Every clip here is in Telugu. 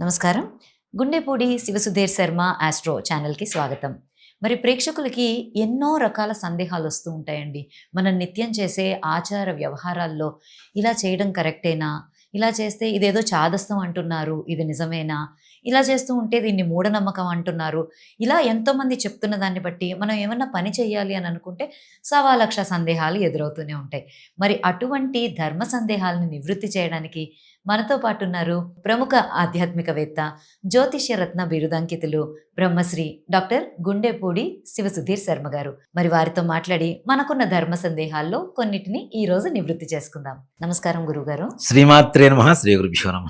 నమస్కారం. గుండెపూడి శివసుధీర్ శర్మ ఆస్ట్రో ఛానల్కి స్వాగతం. మరి ప్రేక్షకులకి ఎన్నో రకాల సందేహాలు వస్తూ ఉంటాయండి. మనం నిత్యం చేసే ఆచార వ్యవహారాల్లో ఇలా చేయడం కరెక్టేనా? ఇలా చేస్తే ఇదేదో చాదస్తం అంటున్నారు ఇది నిజమేనా? ఇలా చేస్తూ ఉంటే దీన్ని మూఢనమ్మకం అంటున్నారు. ఇలా ఎంతోమంది చెప్తున్న దాన్ని బట్టి మనం ఏమన్నా పని చేయాలి అని అనుకుంటే సవా లక్ష సందేహాలు ఎదురవుతూనే ఉంటాయి. మరి అటువంటి ధర్మ సందేహాలను నివృత్తి చేయడానికి మనతో పాటు ఉన్నారు ప్రముఖ ఆధ్యాత్మికవేత్త జ్యోతిష్య రత్న బిరుదాంకితులు బ్రహ్మశ్రీ డాక్టర్ గుండెపూడి శివసుధీర్ శర్మ గారు. మరి వారితో మాట్లాడి మనకున్న ధర్మ సందేహాల్లో కొన్నిటిని ఈ రోజు నివృత్తి చేసుకుందాం. నమస్కారం గురుగారు. శ్రీమాత్రే నమ శ్రీ గురుభ్యో నమ.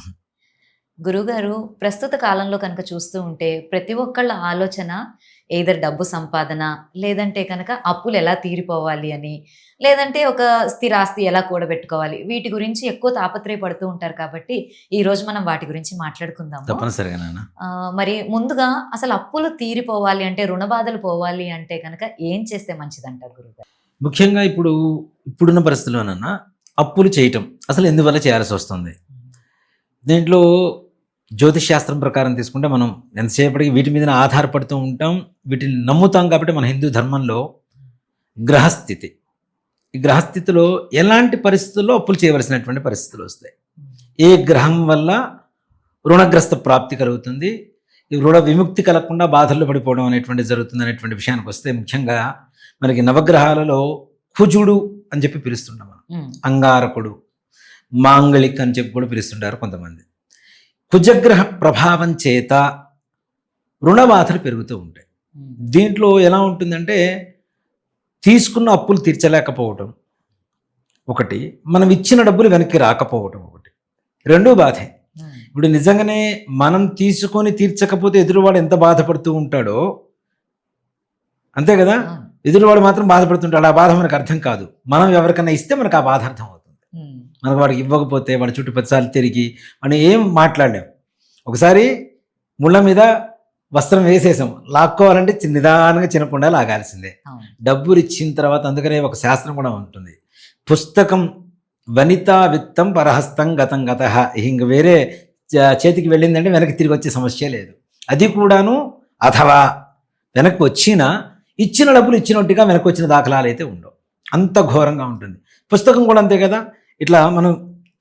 గురుగారు ప్రస్తుత కాలంలో కనుక చూస్తూ ఉంటే ప్రతి ఒక్కళ్ళ ఆలోచన ఏదర్ డబ్బు సంపాదన లేదంటే కనుక అప్పులు ఎలా తీరిపోవాలి అని లేదంటే ఒక స్థిరాస్తి ఎలా కూడబెట్టుకోవాలి వీటి గురించి ఎక్కువ తాపత్రయపడుతూ ఉంటారు కాబట్టి ఈ రోజు మనం వాటి గురించి మాట్లాడుకుందాం మరి ముందుగా అసలు అప్పులు తీరిపోవాలి అంటే రుణ బాధలు పోవాలి అంటే కనుక ఏం చేస్తే మంచిది అంటారు గురుగారు? ముఖ్యంగా ఇప్పుడు ఇప్పుడున్న పరిస్థితుల్లోనన్నా అప్పులు చేయటం అసలు ఎందువల్ల చేయాల్సి వస్తుంది? దీంట్లో జ్యోతిష్ శాస్త్రం ప్రకారం తీసుకుంటే మనం ఎంతసేపటికి వీటి మీద ఆధారపడుతూ ఉంటాం. వీటిని నమ్ముతాం కాబట్టి మన హిందూ ధర్మంలో గ్రహస్థితి. ఈ గ్రహస్థితిలో ఎలాంటి పరిస్థితుల్లో అప్పులు చేయవలసినటువంటి పరిస్థితులు వస్తాయి. ఏ గ్రహం వల్ల రుణగ్రస్త ప్రాప్తి కలుగుతుంది? ఈ రుణ విముక్తి కలగకుండా బాధల్లో పడిపోవడం అనేటువంటి జరుగుతుంది అనేటువంటి విషయానికి వస్తే ముఖ్యంగా మనకి నవగ్రహాలలో కుజుడు అని చెప్పి పిలుస్తుంటాం మనం. అంగారకుడు మాంగళిక్ అని చెప్పి కూడా పిలుస్తుంటారు కొంతమంది. కుజగ్రహ ప్రభావం చేత రుణబాధలు పెరుగుతూ ఉంటాయి. ఉమ్, దీంట్లో ఎలా ఉంటుందంటే తీసుకున్న అప్పులు తీర్చలేకపోవటం ఒకటి మనం ఇచ్చిన డబ్బులు వెనక్కి రాకపోవటం ఒకటి. రెండో బాధే. ఉమ్, ఇప్పుడు నిజంగానే మనం తీసుకొని తీర్చకపోతే ఎదురువాడు ఎంత బాధపడుతూ ఉంటాడో? అంతే కదా? అవును. ఎదురువాడు మాత్రం బాధపడుతుంటాడు. ఆ బాధ మనకు అర్థం కాదు. మనం ఎవరికైనా ఇస్తే మనకు ఆ బాధ అర్థం అవుతుంది మనకు వాడికి ఇవ్వకపోతే వాడి చుట్టూ పదిసార్లు తిరిగి మనం ఏం మాట్లాడలేం. ఒకసారి ముళ్ళ మీద వస్త్రం వేసేసాం. లాక్కోవాలంటే నిదానంగా చినకుండా లాగాల్సిందే. డబ్బులు ఇచ్చిన తర్వాత అందుకనే ఒక శాస్త్రం కూడా ఉంటుంది. పుస్తకం వనితా విత్తం పరహస్తం గతం గత. ఇంక వేరే చేతికి వెళ్ళిందంటే వెనక్కి తిరిగి వచ్చే సమస్య లేదు. అది కూడాను అథవా వెనక్కి వచ్చినా ఇచ్చిన డబ్బులు ఇచ్చినట్టుగా వెనక్కి వచ్చిన దాఖలాలు అయితే ఉండవు. అంత ఘోరంగా ఉంటుంది. పుస్తకం కూడా అంతే కదా? ఇట్లా మనం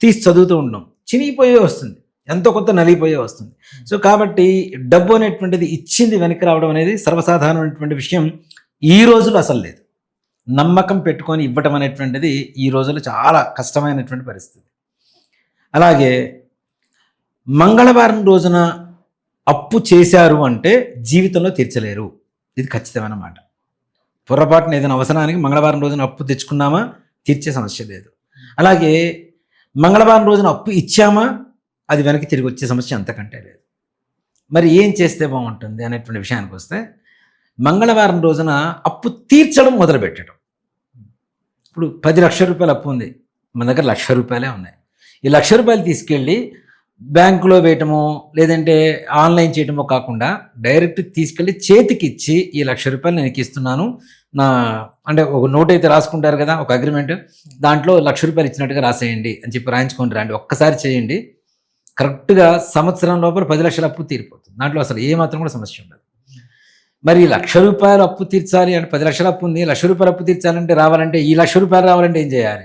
తీసి చదువుతూ ఉంటాం చినిగిపోయే వస్తుంది. ఎంతో కొంత నలిగిపోయే వస్తుంది. సో కాబట్టి డబ్బు అనేటువంటిది ఇచ్చింది వెనక్కి రావడం అనేది సర్వసాధారణమైనటువంటి విషయం ఈ రోజులో అసలు లేదు. నమ్మకం పెట్టుకొని ఇవ్వటం అనేటువంటిది ఈ రోజుల్లో చాలా కష్టమైనటువంటి పరిస్థితి. అలాగే మంగళవారం రోజున అప్పు చేశారు అంటే జీవితంలో తీర్చలేరు. ఇది ఖచ్చితమైన మాట. పొరపాటున ఏదైనా అవసరానికి మంగళవారం రోజున అప్పు తెచ్చుకున్నామా? తీర్చే సమస్య లేదు. అలాగే మంగళవారం రోజున అప్పు ఇచ్చామా? అది వెనక్కి తిరిగి వచ్చే సమస్య అంతకంటే లేదు. మరి ఏం చేస్తే బాగుంటుంది అనేటువంటి విషయానికి వస్తే మంగళవారం రోజున అప్పు తీర్చడం మొదలుపెట్టడం. ఇప్పుడు పది లక్షల రూపాయలు అప్పు ఉంది. మన దగ్గర లక్ష రూపాయలే ఉన్నాయి. ఈ లక్ష రూపాయలు తీసుకెళ్ళి బ్యాంకులో వేయటమో లేదంటే ఆన్లైన్ చేయటమో కాకుండా డైరెక్ట్ తీసుకెళ్ళి చేతికి ఇచ్చి ఈ లక్ష రూపాయలు నేను ఇస్తున్నాను. నా అంటే ఒక నోట్ అయితే రాసుకుంటారు కదా ఒక అగ్రిమెంట్ దాంట్లో లక్ష రూపాయలు ఇచ్చినట్టుగా రాసేయండి అని చెప్పి రాయించుకొని రండి. ఒక్కసారి చేయండి. కరెక్ట్గా సంవత్సరం లోపల పది లక్షల అప్పు తీరిపోతుంది. దాంట్లో అసలు ఏమాత్రం కూడా సమస్య ఉండదు. మరి ఈ లక్ష రూపాయలు అప్పు తీర్చాలి అంటే పది లక్షల అప్పు ఉంది లక్ష రూపాయలు అప్పు తీర్చాలంటే రావాలంటే ఈ లక్ష రూపాయలు రావాలంటే ఏం చేయాలి?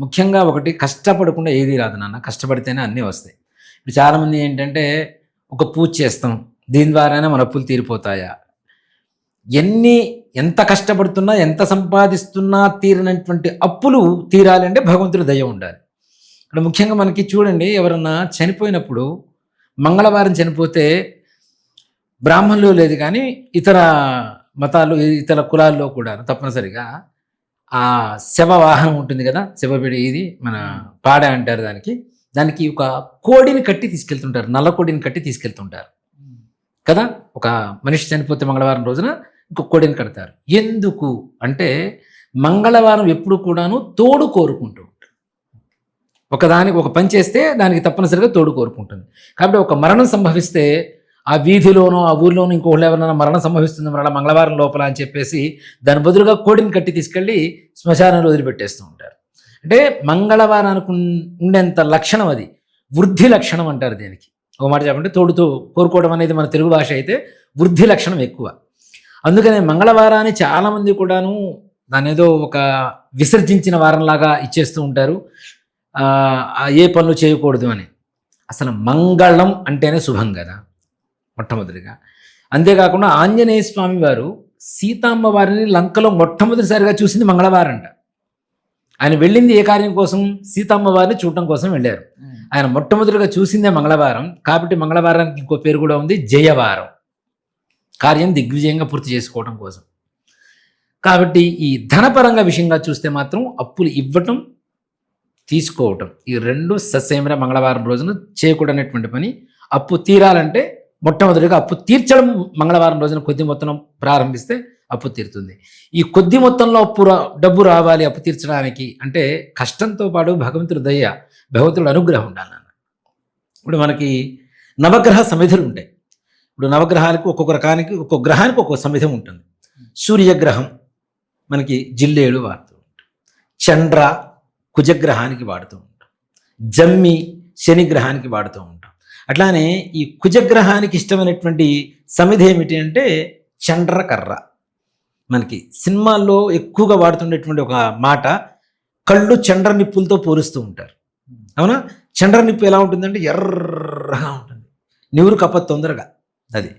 ముఖ్యంగా ఒకటి కష్టపడకుండా ఏది రాదు నాన్న. కష్టపడితేనే అన్నీ వస్తాయి. ఇప్పుడు చాలామంది ఏంటంటే ఒక పూజ చేస్తాం. దీని ద్వారానే మన అప్పులు తీరిపోతాయా? ఎన్ని ఎంత కష్టపడుతున్నా ఎంత సంపాదిస్తున్నా తీరినటువంటి అప్పులు తీరాలంటే భగవంతుడి దయ ఉండాలి. ఇక్కడ ముఖ్యంగా మనకి చూడండి ఎవరన్నా చనిపోయినప్పుడు మంగళవారం చనిపోతే బ్రాహ్మణులు లేదు కానీ ఇతర మతాలు ఇతర కులాల్లో కూడా తప్పనిసరిగా ఆ శవ వాహనం ఉంటుంది కదా శవబిడి ఇది మన పాడ అంటారు దానికి. దానికి ఒక కోడిని కట్టి తీసుకెళ్తుంటారు నల్ల కోడిని కట్టి తీసుకెళ్తుంటారు. కదా ఒక మనిషి చనిపోతే మంగళవారం రోజున కోడిని కడతారు. ఎందుకు? అంటే మంగళవారం ఎప్పుడు కూడాను తోడు కోరుకుంటూ ఉంటాడు ఒకదానికి ఒక పని చేస్తే దానికి తప్పనిసరిగా తోడు కోరుకుంటుంది. కాబట్టి ఒక మరణం సంభవిస్తే ఆ వీధిలోనో ఆ ఊర్లోనో ఇంకోళ్ళు ఎవరైనా మరణం సంభవిస్తుంది మరలా మంగళవారం లోపల అని చెప్పేసి దాని బదులుగా కోడిని కట్టి తీసుకెళ్ళి శ్మశానంలో వదిలిపెట్టేస్తూ ఉంటారు. అంటే మంగళవారానికి ఉండేంత లక్షణం అది. వృద్ధి లక్షణం అంటారు దీనికి. ఒక మాట చెప్పండి తోడుతో కోరుకోవడం అనేది మన తెలుగు భాష అయితే వృద్ధి లక్షణం ఎక్కువ. అందుకనే మంగళవారాన్ని చాలామంది కూడాను దాని ఏదో ఒక విసర్జించిన వారంలాగా ఇచ్చేస్తూ ఉంటారు. ఏ పనులు చేయకూడదు అని. అసలు మంగళం అంటేనే శుభం కదా మొట్టమొదటిగా. అంతేకాకుండా ఆంజనేయ స్వామి వారు సీతామ్మ వారిని లంకలో మొట్టమొదటిసారిగా చూసింది మంగళవారంట. ఆయన వెళ్ళింది ఏ కార్యం కోసం? సీతమ్మ వారిని చూడటం కోసం వెళ్ళారు. ఆయన మొట్టమొదటిగా చూసిందే మంగళవారం. కాబట్టి మంగళవారానికి ఇంకో పేరు కూడా ఉంది జయవారం. కార్యం దిగ్విజయంగా పూర్తి చేసుకోవడం కోసం. కాబట్టి ఈ ధనపరంగా విషయంగా చూస్తే మాత్రం అప్పులు ఇవ్వటం తీసుకోవటం ఈ రెండు సస్యమైన మంగళవారం రోజున చేయకూడనటువంటి పని. అప్పు తీరాలంటే మొట్టమొదటిగా అప్పు తీర్చడం మంగళవారం రోజున కొద్ది మొత్తం ప్రారంభిస్తే అప్పు తీరుతుంది. ఈ కొద్ది మొత్తంలో అప్పు రా- డబ్బు రావాలి అప్పు తీర్చడానికి అంటే కష్టంతో పాటు భగవంతుడు దయ భగవంతుడు అనుగ్రహం ఉండాలన్న ఇప్పుడు మనకి నవగ్రహ సమిధులు ఉంటాయి. ఇప్పుడు నవగ్రహాలకు ఒక్కొక్క రకానికి ఒక్కొక్క గ్రహానికి ఒక్కొక్క సమిధం ఉంటుంది. సూర్యగ్రహం మనకి జిల్లేడు వాడుతూ ఉంటాం చంద్ర కుజగ్రహానికి వాడుతూ ఉంటాం జమ్మి శని గ్రహానికి వాడుతూ ఉంటాం. అట్లానే ఈ కుజగ్రహానికి ఇష్టమైనటువంటి సమిధి ఏమిటి అంటే చండ్రకర్ర మనకి సినిమాల్లో ఎక్కువగా వాడుతుండేటువంటి ఒక మాట కళ్ళు చండ్ర నిప్పులతో పోలుస్తూ ఉంటారు. అవునా? చండ్ర నిప్పు ఎలా ఉంటుందంటే ఎర్రగా ఉంటుంది. నివురు కప్ప తొందరగా. అది.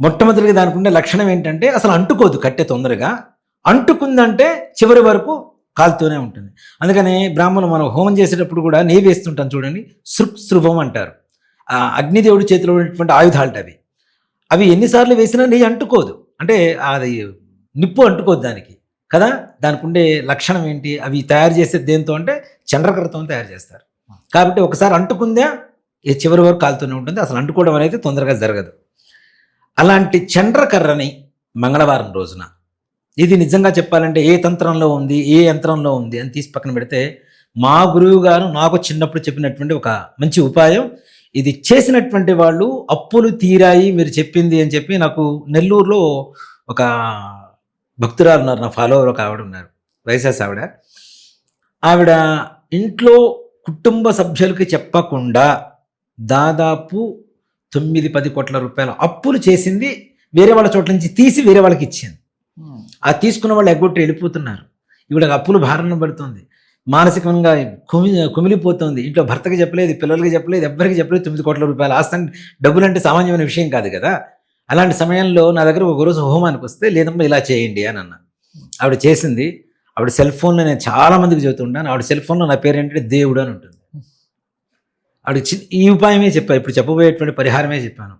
మొట్టమొదటిగా దానికి ఉండే లక్షణం ఏంటంటే అసలు అంటుకోదు కట్టె తొందరగా. అంటుకుందంటే చివరి వరకు కాలుతూనే ఉంటుంది. అందుకని బ్రాహ్మణులు మనం హోమం చేసేటప్పుడు కూడా నెయ్యి వేస్తుంటాం చూడండి. సృక్ శృభం అంటారు. ఆ అగ్నిదేవుడి చేతిలో ఉన్నటువంటి ఆయుధాలు అవి. అవి ఎన్నిసార్లు వేసినా నెయ్యి అంటుకోదు. అంటే అది నిప్పు అంటుకోదు దానికి. కదా? దానికి ఉండే లక్షణం ఏంటి? అవి తయారు చేసేది దేంతో అంటే చంద్రకరతో తయారు చేస్తారు. కాబట్టి ఒకసారి అంటుకుందా చివరి వరకు కాలుతూనే ఉంటుంది. అసలు అంటుకోవడం అనేది తొందరగా జరగదు. అలాంటి చండ్రకర్రని మంగళవారం రోజున. ఇది నిజంగా చెప్పాలంటే ఏ తంత్రంలో ఉంది ఏ యంత్రంలో ఉంది అని తీసి పక్కన పెడితే మా గురువు గారు నాకు చిన్నప్పుడు చెప్పినటువంటి ఒక మంచి ఉపాయం. ఇది చేసినటువంటి వాళ్ళు అప్పులు తీరాయి మీరు చెప్పింది అని చెప్పి నాకు నెల్లూరులో ఒక భక్తురాలు ఉన్నారు నా ఫాలోవర్ ఒక ఆవిడ ఉన్నారు వైసెస్ ఆవిడ. ఆవిడ ఇంట్లో కుటుంబ సభ్యులకి చెప్పకుండా దాదాపు తొమ్మిది పది కోట్ల రూపాయల అప్పులు చేసింది వేరే వాళ్ళ చోట్ల నుంచి తీసి వేరే వాళ్ళకి ఇచ్చింది. ఆ తీసుకున్న వాళ్ళు ఎగ్గొట్టి వెళ్ళిపోతున్నారు. ఇవిడ అప్పులు భారణ పడుతుంది. మానసికంగా కుమి కుమిలిపోతుంది. ఇంట్లో భర్తకి చెప్పలేదు పిల్లలకి చెప్పలేదు ఎవ్వరికి చెప్పలేదు తొమ్మిది కోట్ల రూపాయలు. ఆస్తి డబ్బులు అంటే సామాన్యమైన విషయం కాదు కదా. అలాంటి సమయంలో నా దగ్గర ఒక రోజు హోమానికి వస్తే లేదమ్మా ఇలా చేయండి అని అన్న. ఆవిడ చేసింది. ఆవిడ సెల్ ఫోన్లో నేను చాలా మందికి చెబుతుంటాను ఆవిడ సెల్ ఫోన్లో నా పేరు ఏంటంటే దేవుడు అని ఉంటుంది. ఆవిడ చిన్న ఈ ఉపాయమే చెప్పాను ఇప్పుడు చెప్పబోయేటువంటి పరిహారమే చెప్పాను.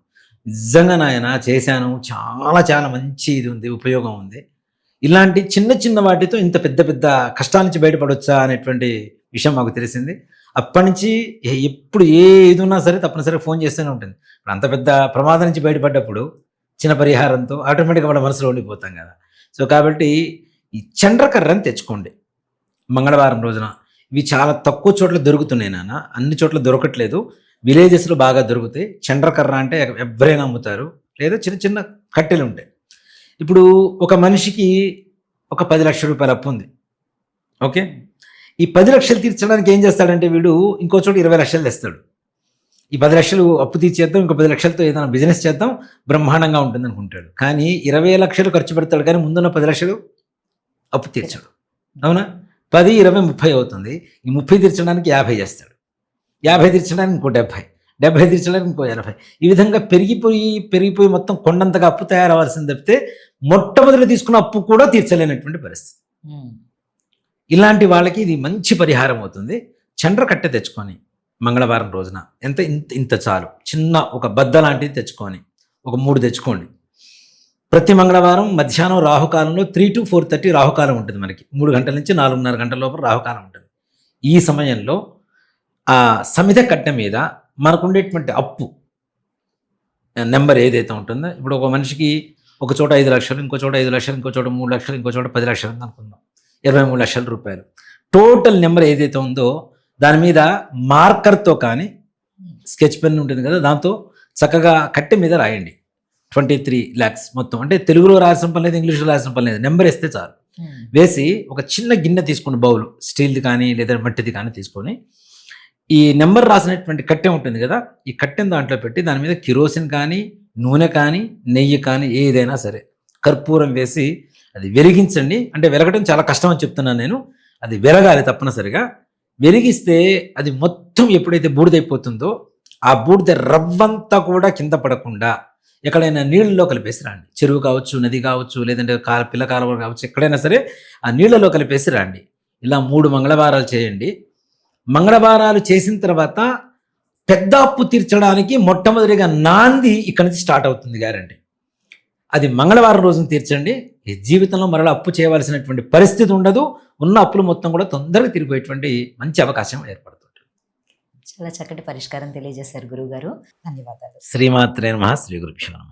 నిజంగా నాయన చేశాను. చాలా చాలా మంచి ఇది ఉంది ఉపయోగం ఉంది. ఇలాంటి చిన్న చిన్న వాటితో ఇంత పెద్ద పెద్ద కష్టాల నుంచి బయటపడొచ్చా అనేటువంటి విషయం మాకు తెలిసింది. అప్పటి నుంచి ఎప్పుడు ఏ ఇది ఉన్నా సరే తప్పనిసరిగా ఫోన్ చేస్తూనే ఉంటుంది. ఇప్పుడు అంత పెద్ద ప్రమాదం నుంచి బయటపడ్డప్పుడు చిన్న పరిహారంతో ఆటోమేటిక్గా మన మనసులో ఉండిపోతాం కదా. సో కాబట్టి ఈ చండ్రకర్రని తెచ్చుకోండి. మంగళవారం రోజున ఇవి చాలా తక్కువ చోట్ల దొరుకుతున్నాయి నాన్న. అన్ని చోట్ల దొరకట్లేదు. విలేజెస్లో బాగా దొరుకుతాయి. చండ్రకర్ర అంటే ఎవరైనా అమ్ముతారు. లేదా చిన్న చిన్న కట్టెలు ఉంటాయి. ఇప్పుడు ఒక మనిషికి ఒక పది లక్షల రూపాయల అప్పు ఉంది. ఓకే? ఈ పది లక్షలు తీర్చడానికి ఏం చేస్తాడంటే వీడు ఇంకో చోట ఇరవై లక్షలు తెస్తాడు. ఈ పది లక్షలు అప్పు తీర్చేద్దాం ఇంకో పది లక్షలతో ఏదైనా బిజినెస్ చేద్దాం బ్రహ్మాండంగా ఉంటుంది అనుకుంటాడు. కానీ ఇరవై లక్షలు ఖర్చు పెడతాడు కానీ ముందున్న పది లక్షలు అప్పు తీర్చాడు. అవునా? పది ఇరవై ముప్పై అవుతుంది. ఈ ముప్పై తీర్చడానికి యాభై చేస్తాడు. యాభై తీర్చడానికి ఇంకో డెబ్భై. డెబ్భై తీర్చడానికి ఇంకో ఎనభై. ఈ విధంగా పెరిగిపోయి పెరిగిపోయి మొత్తం కొండంతగా అప్పు తయారవ్వాల్సింది తప్పితే మొట్టమొదటి తీసుకున్న అప్పు కూడా తీర్చలేనటువంటి పరిస్థితి. ఇలాంటి వాళ్ళకి ఇది మంచి పరిహారం అవుతుంది. చండ్ర కట్టె తెచ్చుకొని మంగళవారం రోజున ఎంత ఇంత ఇంత చాలు. చిన్న ఒక బద్ద లాంటిది తెచ్చుకొని ఒక మూడు తెచ్చుకోండి. ప్రతి మంగళవారం మధ్యాహ్నం రాహుకాలంలో త్రీ టు ఫోర్ థర్టీ రాహుకాలం ఉంటుంది మనకి. మూడు గంటల నుంచి నాలుగున్నర గంటల లోపల రాహుకాలం ఉంటుంది. ఈ సమయంలో ఆ సమిత కట్టె మీద మనకుండేటువంటి అప్పు నెంబర్ ఏదైతే ఉంటుందో ఇప్పుడు ఒక మనిషికి ఒక చోట ఐదు లక్షలు ఇంకో చోట ఐదు లక్షలు ఇంకో చోట మూడు లక్షలు ఇంకో చోట పది లక్షలు అని అనుకుందాం. ఇరవై మూడు లక్షల రూపాయలు. టోటల్ నెంబర్ ఏదైతే ఉందో దాని మీద మార్కర్తో కానీ స్కెచ్ పెన్ ఉంటుంది కదా దాంతో చక్కగా కట్టె మీద రాయండి. ట్వంటీ త్రీ ల్యాక్స్ మొత్తం. అంటే తెలుగులో రాసిన పని లేదు ఇంగ్లీష్లో రాసిన పని లేదు నెంబర్ వేస్తే చాలు. వేసి ఒక చిన్న గిన్నె తీసుకోండి బౌల్ స్టీల్ది కానీ లేదా మట్టిది కానీ తీసుకొని ఈ నెంబర్ రాసినటువంటి కట్టె ఉంటుంది కదా ఈ కట్టెను దాంట్లో పెట్టి దాని మీద కిరోసిన్ కానీ నూనె కానీ నెయ్యి కానీ ఏదైనా సరే కర్పూరం వేసి అది వెలిగించండి. అంటే వెలగడం చాలా కష్టం అని చెప్తున్నాను నేను. అది వెలగాలి తప్పనిసరిగా. వెలిగిస్తే అది మొత్తం ఎప్పుడైతే బూడిదైపోతుందో ఆ బూడిద రవ్వంతా కూడా కింద పడకుండా ఎక్కడైనా నీళ్ళలో కలిపేసి రండి. చెరువు కావచ్చు నది కావచ్చు లేదంటే కాల పిల్ల కాలువ కావచ్చు ఎక్కడైనా సరే ఆ నీళ్ళలో కలిపేసి రండి. ఇలా మూడు మంగళవారాలు చేయండి. మంగళవారాలు చేసిన తర్వాత పెద్ద అప్పు తీర్చడానికి మొట్టమొదటిగా నాంది ఇక్కడి నుంచి స్టార్ట్ అవుతుంది గ్యారంటీ. అది మంగళవారం రోజున తీర్చండి. ఈ జీవితంలో మరలా అప్పు చేయవలసినటువంటి పరిస్థితి ఉండదు. ఉన్న అప్పులు మొత్తం కూడా తొందరగా తిరిగిపోయేటువంటి మంచి అవకాశం ఏర్పడుతుంది. చాలా చక్కటి పరిష్కారం తెలియజేశారు గురువుగారు. ధన్యవాదాలు. శ్రీమాత్రే నమః శ్రీ.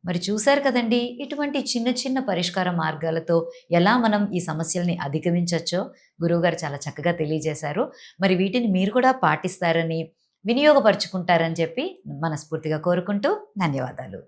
మరి చూశారు కదండి ఇటువంటి చిన్న చిన్న పరిష్కార మార్గాలతో ఎలా మనం ఈ సమస్యల్ని అధిగమించవచ్చో గురువుగారు చాలా చక్కగా తెలియజేశారు. మరి వీటిని మీరు కూడా పాటిస్తారని వినియోగపరుచుకుంటారని చెప్పి మనస్ఫూర్తిగా కోరుకుంటూ ధన్యవాదాలు.